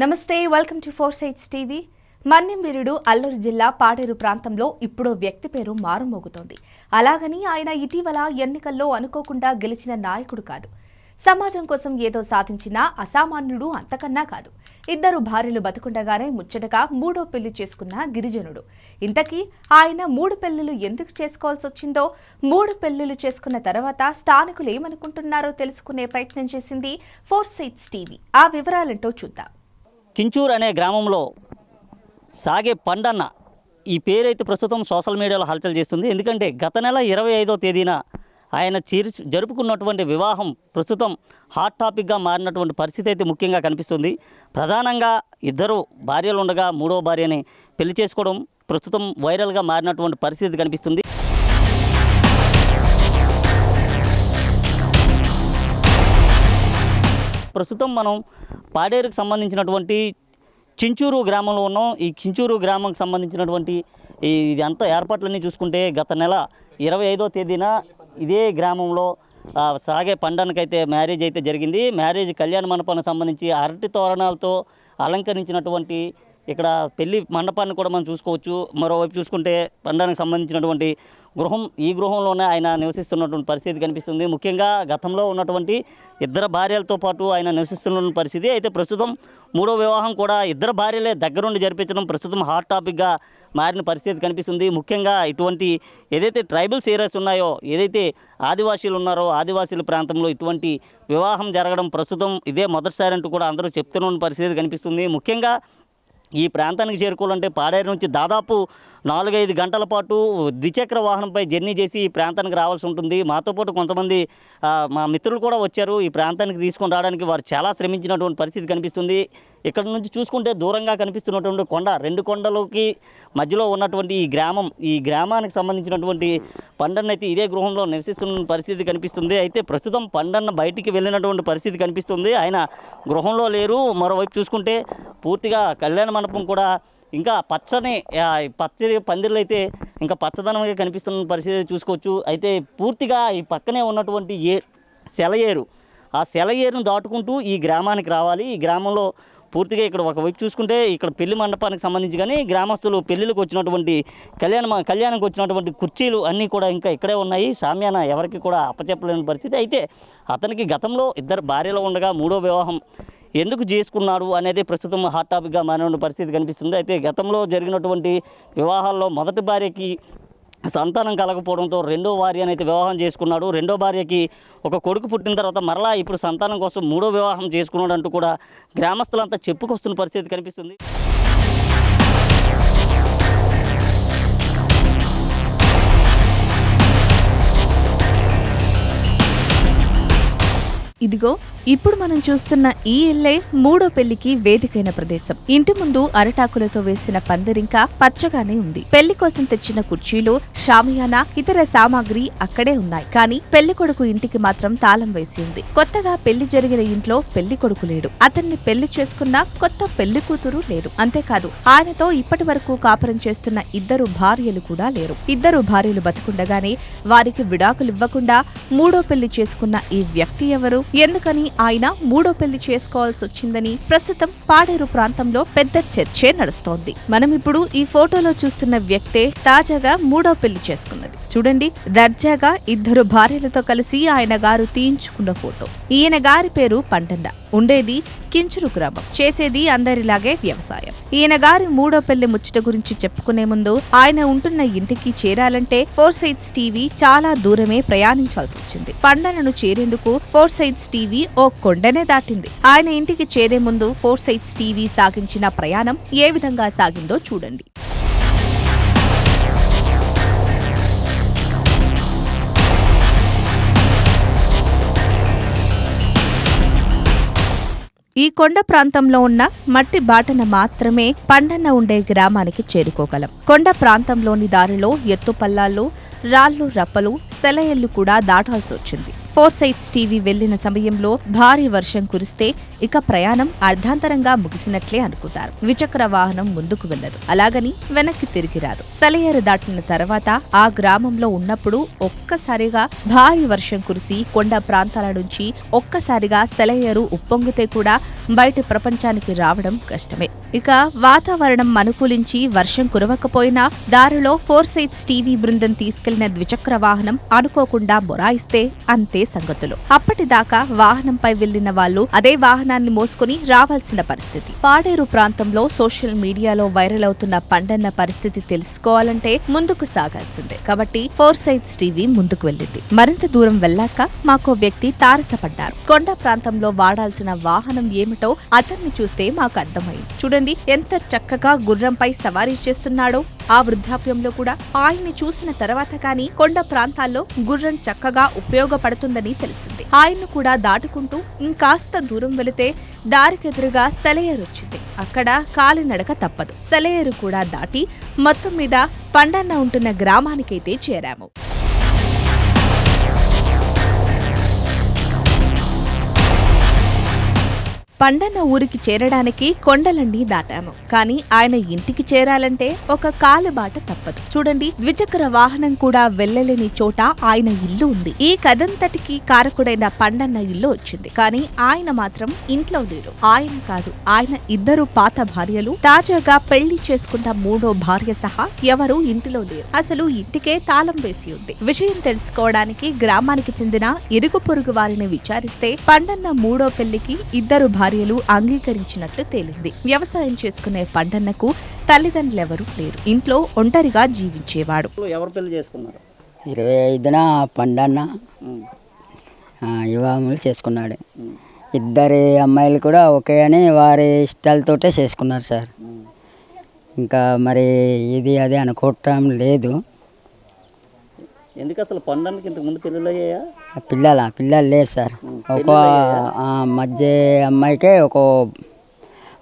నమస్తే welcome to four sights TV. Manyam వీరుడు అల్లూరు జిల్లా పాడేరు ప్రాంతంలో ఇప్పుడు వ్యక్తి పేరు మారుమోగుతోంది. అలాగని ఆయన ఇటీవల ఎన్నికల్లో అనుకోకుండా గెలిచిన నాయకుడు కాదు. సమాజం కోసం ఏదో సాధించిన అసామాన్యుడు అంతకన్నా కాదు. ఇద్దరు భార్యలు బతుకుండగానే ముచ్చటగా మూడో పెళ్ళి చేసుకున్న గిరిజనుడు. ఇంతకీ ఆయన మూడు పెళ్ళిలు ఎందుకు చేసుకోవాల్సి వచ్చిందో మూడు పెళ్ళిలు చేసుకున్న తర్వాత స్థానికులు ఏమనుకుంటున్నారో తెలుసుకునే ప్రయత్నం చేసింది ఫోర్ సైట్స్ టీవీ. ఆ వివరాలేంటో చూద్దాం. కించూర్ అనే గ్రామంలో సాగే పండన్న ఈ పేరైతే ప్రస్తుతం సోషల్ మీడియాలో హల్చల్ చేస్తుంది. ఎందుకంటే గత నెల ఇరవై ఐదో తేదీన ఆయన చీర్ జరుపుకున్నటువంటి వివాహం ప్రస్తుతం హాట్ టాపిక్గా మారినటువంటి పరిస్థితి అయితే ముఖ్యంగా కనిపిస్తుంది. ప్రధానంగా ఇద్దరు భార్యలు ఉండగా మూడో భార్యని పెళ్ళి చేసుకోవడం ప్రస్తుతం వైరల్గా మారినటువంటి పరిస్థితి కనిపిస్తుంది. ప్రస్తుతం మనం పాడేరుకు సంబంధించినటువంటి చించూరు గ్రామంలో ఉన్నాం. ఈ చించూరు గ్రామంకి సంబంధించినటువంటి ఈ ఇది ఏర్పాట్లన్నీ చూసుకుంటే గత నెల ఇరవై ఐదో తేదీన ఇదే గ్రామంలో సాగే పండనకైతే మ్యారేజ్ అయితే జరిగింది. మ్యారేజ్ కళ్యాణ మండపానికి సంబంధించి అరటి తోరణాలతో అలంకరించినటువంటి ఇక్కడ పెళ్ళి మండపాన్ని కూడా మనం చూసుకోవచ్చు. మరోవైపు చూసుకుంటే పండడానికి సంబంధించినటువంటి గృహం ఈ గృహంలోనే ఆయన నివసిస్తున్నటువంటి పరిస్థితి కనిపిస్తుంది. ముఖ్యంగా గతంలో ఉన్నటువంటి ఇద్దరు భార్యలతో పాటు ఆయన నివసిస్తున్న పరిస్థితి. అయితే ప్రస్తుతం మూడో వివాహం కూడా ఇద్దరు భార్యలే దగ్గరుండి జరిపించడం ప్రస్తుతం హాట్ టాపిక్గా మారిన పరిస్థితి కనిపిస్తుంది. ముఖ్యంగా ఇటువంటి ఏదైతే ట్రైబల్స్ ఏరియాస్ ఉన్నాయో ఏదైతే ఆదివాసీలు ఉన్నారో ఆదివాసీల ప్రాంతంలో ఇటువంటి వివాహం జరగడం ప్రస్తుతం ఇదే మొదటిసారి అంటూ కూడా అందరూ చెప్తున్న పరిస్థితి కనిపిస్తుంది. ముఖ్యంగా ఈ ప్రాంతానికి చేరుకోవాలంటే పాడేరు నుంచి దాదాపు నాలుగైదు గంటల పాటు ద్విచక్ర వాహనంపై జర్నీ చేసి ఈ ప్రాంతానికి రావాల్సి ఉంటుంది. మాతో పాటు కొంతమంది మా మిత్రులు కూడా వచ్చారు. ఈ ప్రాంతానికి తీసుకొని రావడానికి వారు చాలా శ్రమించినటువంటి పరిస్థితి కనిపిస్తుంది. ఇక్కడ నుంచి చూసుకుంటే దూరంగా కనిపిస్తున్నటువంటి కొండ రెండు కొండలకి మధ్యలో ఉన్నటువంటి ఈ గ్రామం ఈ గ్రామానికి సంబంధించినటువంటి పండన్న అయితే ఇదే గృహంలో నివసిస్తున్న పరిస్థితి కనిపిస్తుంది. అయితే ప్రస్తుతం పండన్న బయటికి వెళ్ళినటువంటి పరిస్థితి కనిపిస్తుంది. ఆయన గృహంలో లేరు. మరోవైపు చూసుకుంటే పూర్తిగా కళ్యాణ మండపం కూడా ఇంకా పచ్చని పచ్చని పందిర్లు అయితే ఇంకా పచ్చదనంగా కనిపిస్తున్న పరిస్థితి చూసుకోవచ్చు. అయితే పూర్తిగా ఈ పక్కనే ఉన్నటువంటి ఏ సెలయేరు ఆ సెలయేరును దాటుకుంటూ ఈ గ్రామానికి రావాలి. ఈ గ్రామంలో పూర్తిగా ఇక్కడ ఒకవైపు చూసుకుంటే ఇక్కడ పెళ్ళి మండపానికి సంబంధించి కానీ గ్రామస్తులు పెళ్ళిలకు వచ్చినటువంటి కళ్యాణ కళ్యాణంకి వచ్చినటువంటి కుర్చీలు అన్నీ కూడా ఇంకా ఇక్కడే ఉన్నాయి. సామ్యాన ఎవరికి కూడా అప్పచెప్పలేని పరిస్థితి. అయితే అతనికి గతంలో ఇద్దరు భార్యలో ఉండగా మూడో వివాహం ఎందుకు చేసుకున్నాడు అనేది ప్రస్తుతం హాట్ టాపిక్గా మారిన పరిస్థితి కనిపిస్తుంది. అయితే గతంలో జరిగినటువంటి వివాహాల్లో మొదటి భార్యకి సంతానం కలగకపోవడంతో రెండో భార్యను అయితే వివాహం చేసుకున్నాడు. రెండో భార్యకి ఒక కొడుకు పుట్టిన తర్వాత మరలా ఇప్పుడు సంతానం కోసం మూడో వివాహం చేసుకున్నాడు అంటూ కూడా గ్రామస్తులంతా చెప్పుకొస్తున్న పరిస్థితి కనిపిస్తుంది. ఇదిగో ఇప్పుడు మనం చూస్తున్న ఈ ఇల్లే మూడో పెళ్ళికి వేదికైన ప్రదేశం. ఇంటి ముందు అరటాకులతో వేసిన పందిరింకా పచ్చగానే ఉంది. పెళ్ళి కోసం తెచ్చిన కుర్చీలు షామియానా ఇతర సామాగ్రి అక్కడే ఉన్నాయి. కానీ పెళ్ళి కొడుకు ఇంటికి మాత్రం తాళం వేసి ఉంది. కొత్తగా పెళ్ళి జరిగిన ఇంట్లో పెళ్ళి కొడుకు లేడు. అతన్ని పెళ్ళి చేసుకున్న కొత్త పెళ్ళి కూతురు లేదు. అంతేకాదు ఆయనతో ఇప్పటి వరకు కాపురం చేస్తున్న ఇద్దరు భార్యలు కూడా లేరు. ఇద్దరు భార్యలు బతుకుండగానే వారికి విడాకులివ్వకుండా మూడో పెళ్ళి చేసుకున్న ఈ వ్యక్తి ఎవరు? ఎందుకని ఆయన మూడో పెళ్ళి చేసుకోవాల్సి వచ్చిందని ప్రస్తుతం పాడేరు ప్రాంతంలో పెద్ద చర్చే నడుస్తోంది. మనం ఇప్పుడు ఈ ఫోటోలో చూస్తున్న వ్యక్తే తాజాగా మూడో పెళ్ళి చేసుకున్నది. చూడండి దర్జాగా ఇద్దరు భార్యలతో కలిసి ఆయన గారు తీయించుకున్న ఫోటో. ఈయన గారి పేరు పంటండ ఉండేది కించురు గ్రామం. చేసేది అందరిలాగే వ్యవసాయం. ఈయన గారి మూడో పెళ్ళి ముచ్చట గురించి చెప్పుకునే ముందు ఆయన ఉంటున్న ఇంటికి చేరాలంటే ఫోర్ సైడ్స్ టీవీ చాలా దూరమే ప్రయాణించాల్సి వచ్చింది. పండనను చేరేందుకు ఫోర్ సైడ్స్ టీవీ ఓ కొండనే దాటింది. ఆయన ఇంటికి చేరే ముందు ఫోర్ సైడ్స్ టీవీ సాగించిన ప్రయాణం ఏ విధంగా సాగిందో చూడండి. ఈ కొండ ప్రాంతంలో ఉన్న మట్టి బాటన మాత్రమే పండన్న ఉండే గ్రామానికి చేరుకోగలం. కొండ ప్రాంతంలోని దారిలో ఎత్తుపల్లాల్లో రాళ్ళు రప్పలు సెలయళ్ళు కూడా దాటాల్సి వచ్చింది. ఫోర్ సైట్స్ టీవీ వెళ్ళిన సమయంలో భారీ వర్షం కురిస్తే ఇక ప్రయాణం అర్ధాంతరంగా ముగిసినట్లే అనుకుంటారు. ద్విచక్ర వాహనం ముందుకు వెళ్ళదు. అలాగని వెనక్కి తిరిగి రాదు. సెలయేరు దాటిన తర్వాత ఆ గ్రామంలో ఉన్నప్పుడు ఒక్కసారిగా భారీ వర్షం కురిసి కొండ ప్రాంతాల నుంచి ఒక్కసారిగా సెలయేరు ఉప్పొంగితే కూడా బయటి ప్రపంచానికి రావడం కష్టమే. ఇక వాతావరణం అనుకూలించి వర్షం కురవకపోయినా దారిలో ఫోర్ సైట్స్ టీవీ బృందం తీసుకెళ్ళిన ద్విచక్ర వాహనం అనుకోకుండా మొరాయిస్తే అంతే సంగతులు. అప్పటిదాకా వాహనంపై వెళ్ళిన వాళ్ళు అదే వాహనం వాహనాన్ని మోసుకుని రావాల్సిన పరిస్థితి. పాడేరు ప్రాంతంలో సోషల్ మీడియాలో వైరల్ అవుతున్న పండన్న పరిస్థితి తెలుసుకోవాలంటే ముందుకు సాగాల్సిందే. కాబట్టి ఫోర్ సైట్స్ టీవీ ముందుకు వెళ్ళింది. మరింత దూరం వెళ్ళాక మాకో వ్యక్తి తారసపడ్డారు. కొండ ప్రాంతంలో వాడాల్సిన వాహనం ఏమిటో అతన్ని చూస్తే మాకు అర్థమైంది. చూడండి ఎంత చక్కగా గుర్రంపై సవారీ చేస్తున్నాడో. ఆ వృద్ధాప్యంలో కూడా ఆయన్ని చూసిన తర్వాత కానీ కొండ ప్రాంతాల్లో గుర్రం చక్కగా ఉపయోగపడుతుందని తెలిసింది. ఆయన్ను కూడా దాటుకుంటూ ఇంకాస్త దూరం వెళితే దారికెదురుగా సెలయేరొచ్చింది అక్కడ కాలినడక తప్పదు. సెలయరు కూడా దాటి మొత్తం మీద పండన్న ఉంటున్న గ్రామానికైతే చేరాము. పండన్న ఊరికి చేరడానికి కొండలన్నీ దాటాము. కానీ ఆయన ఇంటికి చేరాలంటే ఒక కాలుబాట తప్పదు. చూడండి ద్విచక్ర వాహనం కూడా వెళ్ళలేని చోట ఆయన ఇల్లు ఉంది. ఈ కథంతటికి కారకుడైన పండన్న ఇల్లు వచ్చింది. కానీ ఆయన మాత్రం ఇంట్లో లేరు. ఆయన కాదు ఆయన ఇద్దరు పాత భార్యలు. తాజాగా పెళ్ళి చేసుకున్న మూడో భార్య సహా ఎవరూ ఇంటిలో లేరు. అసలు ఇంటికే తాళం వేసి ఉంది. విషయం తెలుసుకోవడానికి గ్రామానికి చెందిన ఇరుగు పొరుగు వారిని విచారిస్తే పండన్న మూడో పెళ్ళికి ఇద్దరు భార్య భార్యలు అంగీకరించినట్లు తేలింది. వ్యవసాయం చేసుకునే పండన్నకు తల్లిదండ్రులెవరూ లేరు. ఇంట్లో ఒంటరిగా జీవించేవాడు. ఎవరు పెళ్ళి చేసుకున్నారు? ఇరవై ఐదున పండన్న వివాహములు చేసుకున్నాడు. ఇద్దరి అమ్మాయిలు కూడా ఒకే అని వారి ఇష్టాలతోటే చేసుకున్నారు సార్. ఇంకా మరి ఇది అది అనుకోవటం లేదు. ఎందుకు అసలు పండడానికి ఇంతకు ముందు పెళ్ళిళ్ళు అయ్యాయా? పిల్లల? పిల్లలు లేదు సార్. ఒక ఆ, మధ్య అమ్మాయికే ఒక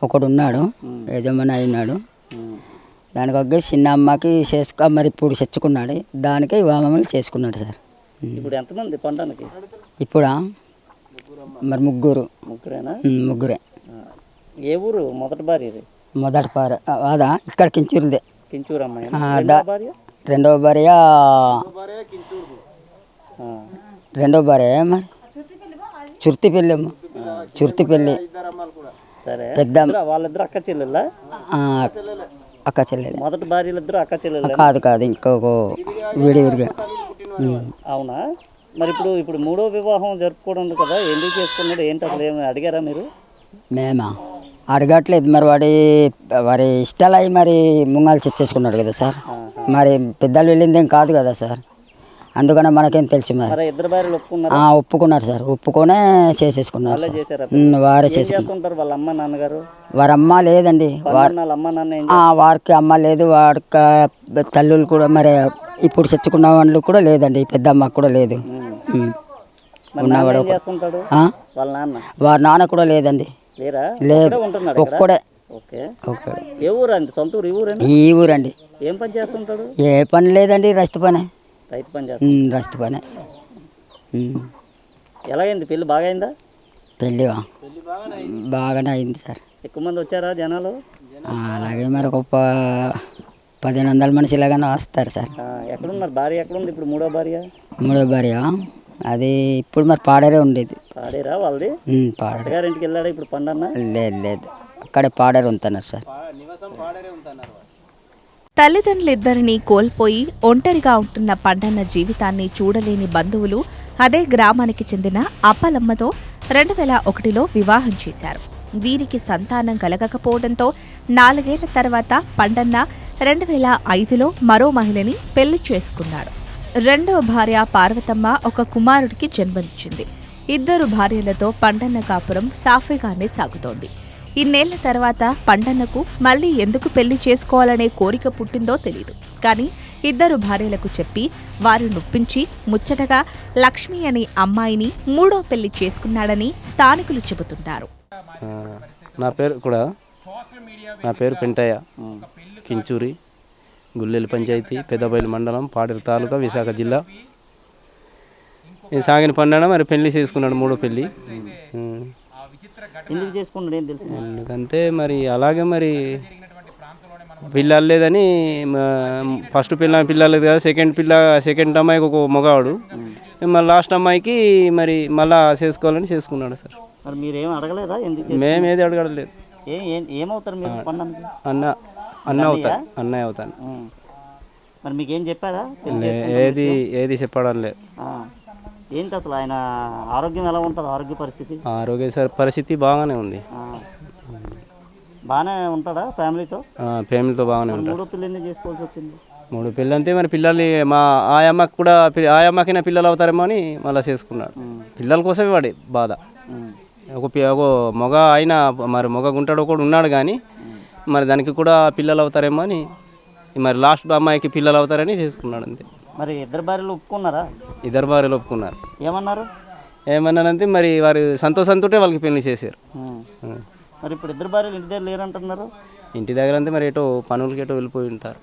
ఒకడు ఉన్నాడు యజమాని అయినాడు. దానికి ఒక చిన్న అమ్మకి చేసుకో మరి ఇప్పుడు తెచ్చుకున్నాడు దానికే వివాహములు చేసుకున్నాడు సార్. ఇప్పుడు ఎంతమంది పండడానికి ఇప్పుడా? మరి ముగ్గురు. ముగ్గురేనా? ఉమ్, ముగ్గురే. ఆ. ఏ ఊరు? మొదటి భార్య ఇది? మొదటి పార అదా? ఇక్కడ కించూరుదే. కించూరు అమ్మాయి. ఆ, రెండో దా- భార్య? రెండవ భార్య. ఆ. రెండవ భార్య మరి? చుర్తి పెళ్ళి అమ్మ. చుర్తి పెళ్ళి. సరే. పెద్ద వాళ్ళిద్దరు అక్క చెల్లెళ్ళా? అక్క చెల్లెలు. మొదటి భార్యలిద్దరు అక్క చెల్లెళ్ళ? కాదు కాదు ఇంకొక విడివిడిగా. అవునా? మరి ఇప్పుడు ఇప్పుడు మూడో వివాహం జరుపుకోవడం కదా ఎందుకు చేసుకున్నాడు? ఏంటి అసలు ఏమి అడిగారా మీరు? మేమా? అడగట్లేదు. మరి వాడి వారి ఇష్టాలు అయి మరి ముంగాలు చెచ్చేసుకున్నాడు కదా సార్. మరి పెద్దలు వెళ్ళిందేం కాదు కదా సార్. అందుకనే మనకేం తెలుసు మరి. ఒప్పుకున్నారు? సార్. ఒప్పుకొనే చేసేసుకున్నారు వారే చేస్తుంటారు వాళ్ళ అమ్మ నాన్నగారు? వారి అమ్మ లేదండి అమ్మ వారికి అమ్మ లేదు. వాడికి తల్లులు కూడా మరి ఇప్పుడు చచ్చుకున్న వాళ్ళు కూడా లేదండి. పెద్ద అమ్మకు కూడా లేదు. ఉన్నవాడు? వాళ్ళ వారి నాన్న కూడా లేదండి. లేరా లేదు. ఇక్కడ? ఒక్కడే. ఓకే. ఓకే ఏ సొంత ఊరు ఈ ఊరండి. ఏం పని చేస్తుంటాడు? ఏ పని లేదండి రస్తు పనే. రైతు పని చేస్తాడు ఉమ్, రస్తు పనే. ఉమ్. ఎలాగైంది? పెళ్ళి బాగా అయిందా. పెళ్ళివా బాగానే అయింది సార్. ఎక్కువ మంది వచ్చారా జనాలు? ఆ, అలాగే మరి ఒక ప- పదిహేను వందల మనిషి ఇలాగానే వస్తారు సార్. ఆ, ఎక్కడున్నారు? భార్య ఎక్కడుంది? ఇప్పుడు మూడో భార్య? మూడో భార్య. అది ఇప్పుడు మరి పాడరే ఉండేది. పాడేరా వాళ్ళది? ఉమ్, పాడరే. అత్తగారింటికి వెళ్ళాడా ఇప్పుడు పండన్న? లేదు లేదు. అక్కడే పాడేరు ఉంటున్నారు సార్. తల్లిదండ్రులిద్దరినీ కోల్పోయి ఒంటరిగా ఉంటున్న పండన్న జీవితాన్ని చూడలేని బంధువులు అదే గ్రామానికి చెందిన అప్పలమ్మతో రెండు వేల ఒకటిలో వివాహం చేశారు. వీరికి సంతానం కలగకపోవడంతో నాలుగేళ్ళ తర్వాత పండన్న రెండు వేల ఐదులో మరో మహిళని పెళ్ళి చేసుకున్నాడు. రెండవ భార్య పార్వతమ్మ ఒక కుమారుడికి జన్మనిచ్చింది. ఇద్దరు భార్యలతో పండన్న కాపురం సాఫీగానే సాగుతోంది. ఇన్నేళ్ళ తర్వాత పండన్నకు మళ్ళీ ఎందుకు పెళ్ళి చేసుకోవాలనే కోరిక పుట్టిందో తెలియదు కానీ ఇద్దరు భార్యలకు చెప్పి వారు నొప్పించి ముచ్చటగా లక్ష్మి అనే అమ్మాయిని మూడో పెళ్ళి చేసుకున్నాడని స్థానికులు చెబుతుంటారు. నా పేరు కూడా నా పేరు పెంటయ్య కించూరి. గుల్లెలి పంచాయతీ పెద్దబయలు మండలం పాడేరు తాలూకా విశాఖ జిల్లా. ఈ సాగిన పండాన మరి పెళ్ళి చేసుకున్నాడు మూడో తెలుసు? ఎందుకంటే మరి అలాగే మరి పిల్లలు లేదని ఫస్ట్ పిల్ల పిల్లలు కదా సెకండ్ పిల్ల సెకండ్ అమ్మాయికి ఒక మగవాడు మళ్ళీ లాస్ట్ అమ్మాయికి మరి మళ్ళా చేసుకోవాలని చేసుకున్నాడు సార్. మరి మీరేం అడగలేదా? మేము ఏది అడగలేదు ఏమవుతారు అన్న అన్న అవుతాను అన్నయ్య అవుతాను. మరి మీకు ఏం చెప్పారా ఏది ఏది చెప్పడం లేదు. ఏంటి అసలు ఆయన ఆరోగ్యం ఎలా ఉంటుంది? ఆరోగ్య పరిస్థితి? ఆరోగ్య పరిస్థితి బాగానే ఉంది. బాగానే ఉంటాడా ఫ్యామిలీతో? ఫ్యామిలీతో బాగానే ఉంటాడు. మూడో పిల్లలు ఎందుకు చేసుకోవాల్సి వచ్చింది? మూడు పిల్లలు అంతే మరి పిల్లలు మా ఆ అమ్మకి కూడా ఆ అమ్మకి నా పిల్లలు అవుతారేమో అని మళ్ళీ చేసుకున్నాడు. పిల్లల కోసమే వాడి బాధ. ఒక ఒక మగ అయినా మరి మగ గుంటాడు ఒకడు ఉన్నాడు కానీ మరి దానికి కూడా పిల్లలు అవుతారేమో అని మరి లాస్ట్ అమ్మాయికి పిల్లలు అవుతారని చేసుకున్నాడు అంతే. మరి ఇద్దరు భార్యలు ఒప్పుకున్నారా? ఇద్దరు భార్యలు ఒప్పుకున్నారు. ఏమన్నారు? ఏమన్నానంటే మరి వారు సంతోషంతో వాళ్ళకి పెళ్ళి చేశారు. మరి ఇప్పుడు ఇద్దరు భార్యలు ఇంటి దగ్గర లేరంటున్నారు? ఇంటి దగ్గర అంతే మరి ఎటో పనులకి ఎటో వెళ్ళిపోయి ఉంటారు.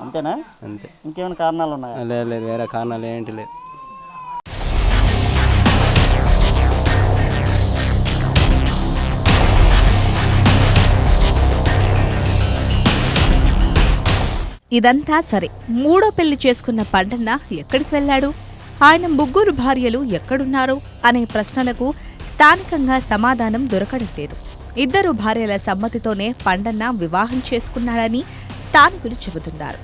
అంతేనా? అంతే. ఇంకేమైనా కారణాలు ఉన్నాయా? లేదు లేదు వేరే కారణాలు ఏంటి లేదు. ఇదంతా సరే. మూడో పెళ్ళి చేసుకున్న పండన్న ఎక్కడికి వెళ్ళాడు? ఆయన ముగ్గురు భార్యలు ఎక్కడున్నారు అనే ప్రశ్నలకు స్థానికంగా సమాధానం దొరకడం లేదు. ఇద్దరు భార్యల సమ్మతితోనే పండన్న వివాహం చేసుకున్నాడని స్థానికులు చెబుతున్నారు.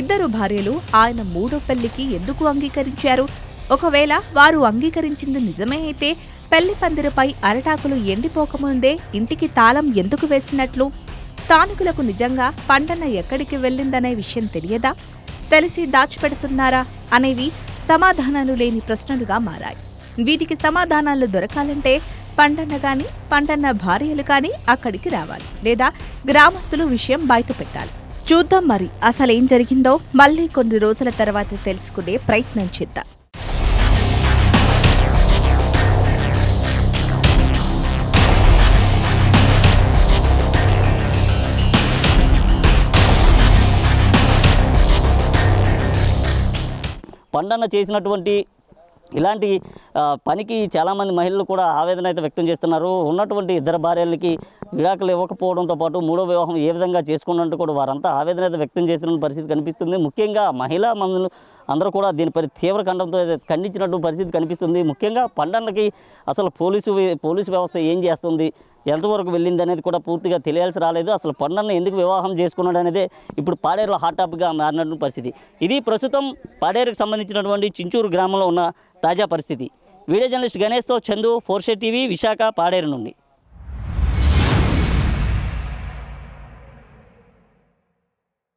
ఇద్దరు భార్యలు ఆయన మూడో పెళ్ళికి ఎందుకు అంగీకరించారు? ఒకవేళ వారు అంగీకరించింది నిజమే అయితే పెళ్ళి పందిరిపై అరటాకులు ఎండిపోకముందే ఇంటికి తాళం ఎందుకు వేసినట్లు? స్థానికులకు నిజంగా పంటన్న ఎక్కడికి వెళ్ళిందనే విషయం తెలియదా? తెలిసి దాచిపెడుతున్నారా? అనేవి సమాధానాలు లేని ప్రశ్నలుగా మారాయి. వీటికి సమాధానాలు దొరకాలంటే పంటన్న గాని పంటన్న భార్యలు కాని అక్కడికి రావాలి. లేదా గ్రామస్తులు విషయం బయట పెట్టాలి. చూద్దాం మరి అసలేం జరిగిందో మళ్ళీ కొన్ని రోజుల తర్వాత తెలుసుకునే ప్రయత్నం చేద్దాం. పండన్న చేసినటువంటి ఇలాంటి పనికి చాలామంది మహిళలు కూడా ఆవేదన అయితే వ్యక్తం చేస్తున్నారు. ఉన్నటువంటి ఇద్దరు భార్యలకి విడాకులు ఇవ్వకపోవడంతో పాటు మూడో వివాహం ఏ విధంగా చేసుకున్నట్టు కూడా వారంతా ఆవేదన అయితే వ్యక్తం చేసిన పరిస్థితి కనిపిస్తుంది. ముఖ్యంగా మహిళా మందులు అందరూ కూడా దీనిపై తీవ్ర ఖండంతో ఖండించినట్టు పరిస్థితి కనిపిస్తుంది. ముఖ్యంగా పండన్నకి అసలు పోలీసు పోలీసు వ్యవస్థ ఏం చేస్తుంది? ఎంతవరకు వెళ్ళింది అనేది కూడా పూర్తిగా తెలియాల్సి రాలేదు. అసలు పండన్న ఎందుకు వివాహం చేసుకున్నాడు అనేది ఇప్పుడు పాడేరులో హాట్ టాపిక్గా మారినటువంటి పరిస్థితి. ఇది ప్రస్తుతం పాడేరుకు సంబంధించినటువంటి చించూరు గ్రామంలో ఉన్న తాజా పరిస్థితి. వీడియో జర్నలిస్ట్ గణేష్తో చందు ఫోర్షే టీవీ విశాఖ పాడేరు నుండి.